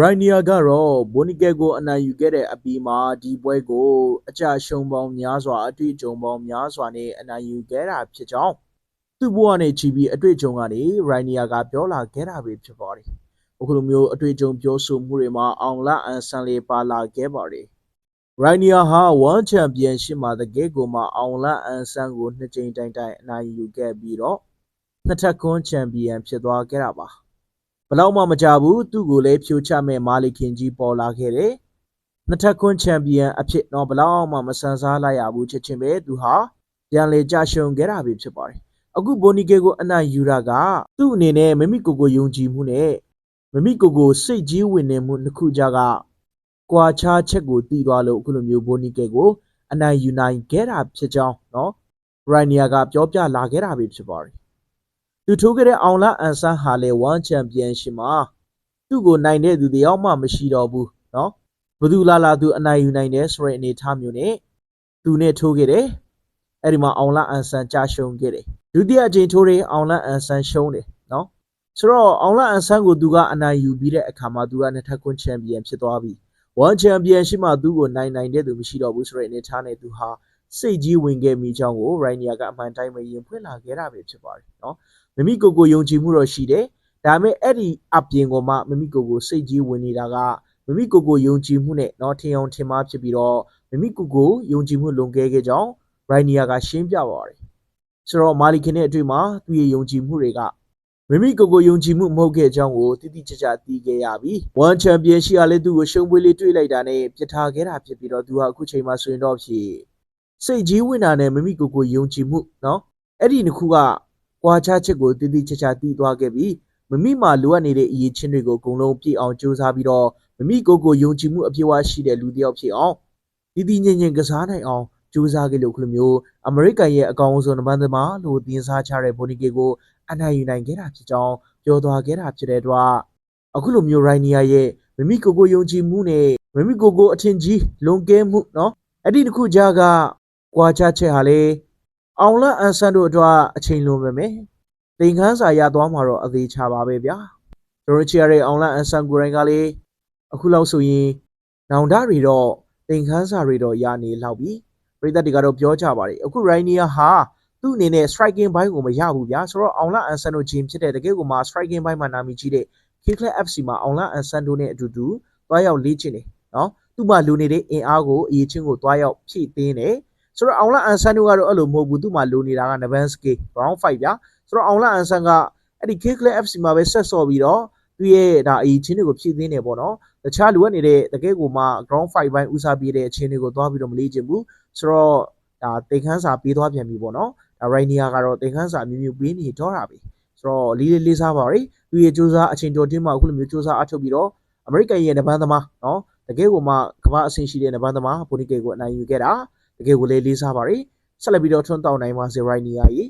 ရိုင်နီယာကတော့ဘိုနီကယ်ကိုအနိုင်ယူခဲ့တဲ့အပြီးမှာဒီပွဲကိုအကြရှုံးပေါင်းများစွာအတွေ့အကြုံပေါင်းများစွာနဲ့အနိုင်ယူခဲ့တာဖြစ်ကြောင်းသူ့ဘဝနဲ့ချီပြီးအတွေ့အကြုံကနေရိုင်နီယာကပြောလာခဲ့တာပဲဖြစ်ပါတယ်။အခုလိုမျိုးအတွေ့အကြုံပြောဆိုမှုတွေမှာအောင်လအန်ဆန်လေးပါလာခဲ့ပါတယ်။ရိုင်နီယာဟာ1ချန်ပီယံရှစ်မှာတကယ့်ကိုမှအောင်လအန်ဆန်ကိုနှစ်ကြိမ်တိုင်တိုင်အနိုင်ယူခဲ့ပြီးတော့နှစ်ထပ်ကွန်းချန်ပီယံဖြစ်သွားခဲ့တာပါဘယ် လောက်မှမကြဘူးသူ့ကိုလည်းဖြိုချမဲ့မာလီခင်ကြီးပေါ်လာခဲ့တယ်။နှစ်ထပ်ခွန်းချန်ပီယံအဖြစ်တော့ဘလောက်မှမဆန်စားလိုက်ရဘူးချက်ချင်းပဲသူဟာပြန်လေကြရှုံခဲ့တာပဲဖြစ်ပါတယ်။အခုဘိုနီကေကိုအနိုင်ယူတာကသူ့အနေနဲ့မိမိကိုကိုယုံကြည်မှုနဲ့မိမိကိုကိုစိတ်ကြီးဝင်နေမှုနှစ်ခုကြားကကွာခြားချက်ကိုတီးသွားလို့အခုလိုမျိုးဘိုနီကေကိုအနိုင်ယူနိုင်ခဲ့တာဖြစ်ကြောင်းနော်ရိုင်နီယာကပြောပြလာခဲ့တာပဲဖြစ်ပါတယ် သူထိုးခဲ့တဲ့အောင်လအန်ဆန်ဟာလေ1ချန်ပီယံရှင်မှာသူ့ကိုနိုင်တဲ့သူတယောက်မှမရှိတော့ဘူးเนาะဘယ်သူလာလာသူအနိုင်ယူနိုင်တယ်ဆိုတဲ့အနေအထားမျိုးနဲ့သူနဲ့ထိုးခဲ့တယ်အဲ့ဒီမှာအောင်လအန်ဆန်ကြာရှုံးခဲ့တယ်ဒုတိယအကြိမ်ထိုးတဲ့အောင်လအန်ဆန်ရှုံးတယ်เนาะဆိုတော့အောင်လအန်ဆန်ကိုသူကအနိုင်ယူပြီးတဲ့အခါမှာသူကနှစ်ထပ်ကွန်းချန်ပီယံဖြစ်သွားပြီ one champion ရှိမှသူ့ကိုနိုင်နိုင်တဲ့သူမရှိတော့ဘူးဆိုတဲ့အနေထားနဲ့သူဟာ စိတ်ကြီးဝင်ခဲ့မိကြောင်းကို Rainier ကအမှန်တိုင်းပဲရင်ဖွင့်လာခဲ့တာပဲဖြစ်ပါတယ်เนาะမမိကိုကိုယုံကြည်မှုတော့ရှိတယ်ဒါပေမဲ့အဲ့ဒီအပြင်ကမှမမိကိုကိုစိတ်ကြီးဝင်နေတာကမမိကိုကိုယုံကြည်မှုနဲ့เนาะထင်အောင်ထင်မှားဖြစ်ပြီးတော့မမိကိုကိုယုံကြည်မှုလွန်ကဲခဲ့ကြောင်း Rainier ကရှင်းပြပါပါတယ်ဆိုတော့မာလီခင်ရဲ့အတွေ့မှာသူ့ရဲ့ယုံကြည်မှုတွေကမိမိကိုယ်ကိုယုံကြည်မှုမဟုတ်ခဲ့ကြောင်းကိုတိတိကျကျသိခဲ့ရပြီ။ One Champion ရှိရလဲသူ့ကိုရှုံးပွဲလေးတွေ့လိုက်တာနဲ့ပြစ်ထားခဲ့တာဖြစ်ပြီးတော့သူဟာအခုချိန်မှာဆိုရင်တော့ဖြစ် စိတ်ကြီးဝင်တာနဲ့မိမိကိုယ်ကိုယုံကြည်မှုနော်အဲ့ဒီနှစ်ခုကကွာခြားချက်ကိုတည်တည်ချာချာတည်သွားခဲ့ပြီးမိမိမှာလိုအပ်နေတဲ့အရေးချင်းတွေကိုအကုန်လုံးပြည့်အောင်ကြိုးစားပြီးတော့မိမိကိုယ်ကိုယုံကြည်မှုအပြည့်အဝရှိတဲ့လူတစ်ယောက်ဖြစ်အောင်တည်တည်ငြိမ်ငြိမ်ကစားနိုင်အောင်ကြိုးစားခဲ့လို့ခုလိုမျိုးအမေရိကန်ရဲ့အကောင်အဆုံးနံပါတ်သမားလို့တင်စားချတဲ့ဘိုနီကေကိုအနိုင်ယူနိုင်ခဲ့တာဖြစ်ကြောင်းပြောသွားခဲ့တာဖြစ်တဲ့အတွက်အခုလိုမျိုးရိုင်းနီယာရဲ့မိမိကိုယ်ကိုယုံကြည်မှုနဲ့မိမိကိုယ်ကိုအထင်ကြီးလွန်ကဲမှုနော်အဲ့ဒီတစ်ခုကြားက ကွာခြားချက်ဟာလေအောင်လအန်ဆန်တို့အတွက်အချိန်လွန်ပဲမယ်သင်ခန်းစာရသွားမှာတော့အသေးချပါပဲဗျာတို့ချီရတဲ့အောင်လအန်ဆန်ကိုရိုင်းကလေအခုလောက်ဆိုရင်နောင်တတွေတော့သင်ခန်းစာတွေတော့ရနေလောက်ပြီပရိသတ်တွေကတော့ပြောကြပါတယ်အခုရိုင်နီယာဟာသူ့အနေနဲ့ striking ဘိုင်းကိုမရဘူးဗျာဆိုတော့အောင်လအန်ဆန်တို့ဂျင်ဖြစ်တဲ့တကယ်ကိုမှ striking ဘိုင်းမှာနာမည်ကြီးတဲ့ K-Club FC မှာအောင်လအန်ဆန်တို့နဲ့အတူတူတွားရောက်လေ့ကျင့်တယ်နော်သူ့မှာလူနေတဲ့အင်အားကိုအရေးချင်းကိုတွားရောက်ဖြည့်တင်းတယ် ဆိုတော့အောင်လအန်ဆန်တို့ကတော့အဲ့လိုမဟုတ်ဘူးသူ့မှာလူနေတာက Nabanski round 5ဗျာဆိုတော့အောင်လအန်ဆန်ကအဲ့ဒီ K-Club FC မှာပဲဆက်စော်ပြီးတော့သူ့ရဲ့ဒါအရေးချင်းတွေကိုဖြည့်တင်းတယ်ပေါ့နော်တခြားလူနေတဲ့တကယ်ကိုမှ ground 5ဘိုင်းဦးစားပေးတဲ့အချင်းတွေကိုတွားပြီးတော့မလေ့ကျင့်ဘူးဆိုတော့ဒါတေခန်းစာပေးသွားပြန်ပြီပေါ့နော်ဒါရိုင်နီယာကတော့တေခန်းစာအမျိုးမျိုးပေးနေတော့တာပဲဆိုတော့လေးလေးလေးစားပါရယ်သူရဲ့စူးစမ်းအချိန်တော်တင်းမှာအခုလိုမျိုးစူးစမ်းအထုတ်ပြီးတော့အမေရိကန်ရဲ့နဘန်းသမားနော်တကယ်ကိုမှကမ္ဘာအဆင့်ရှိတဲ့နဘန်းသမားဘိုနီကေကိုအနိုင်ယူခဲ့တာ တကယ်ကိုလေးလေးစားပါရယ်ဆက်လက်ပြီးတော့ထွန်းတောင်းနိုင်ပါစေရိုင်နီယာကြီး